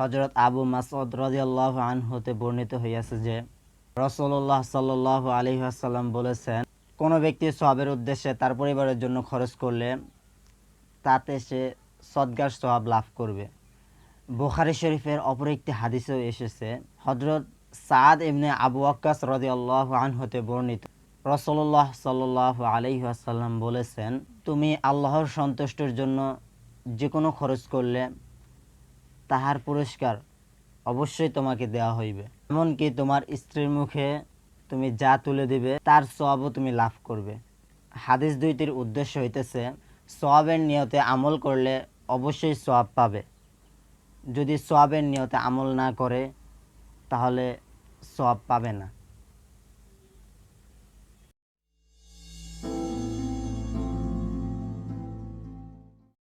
হজরত আবু মাসউদ রাদিয়াল্লাহ আন হতে বর্ণিত হইয়াছে যে রসল্লাহ সাল্লাহ আলহি আসাল্লাম বলেছেন, কোনো ব্যক্তি সবের উদ্দেশ্যে তার পরিবারের জন্য খরচ করলে তাতে সে সদ্গার সওয়াব লাভ করবে। বুখারি শরীফের অপর একটি হাদিসেও এসেছে হজরত সাদ ইবনে আবু আক্কাস রাদিয়াল্লাহ আন হতে বর্ণিত রসল্লাহ সাল্লাহ আলহি আসাল্লাম বলেছেন, তুমি আল্লাহর সন্তুষ্টির জন্য যে কোনো খরচ করলে তাহার পুরস্কার অবশ্যই তোমাকে দেওয়া হইবে। এমনকি তোমার স্ত্রীর মুখে তুমি যা তুলে দিবে, তার সবও তুমি লাভ করবে। হাদিস দুইটির উদ্দেশ্য হইতেছে সবের নিয়তে আমল করলে অবশ্যই সব পাবে। যদি সবের নিয়তে আমল না করে, তাহলে সব পাবে না।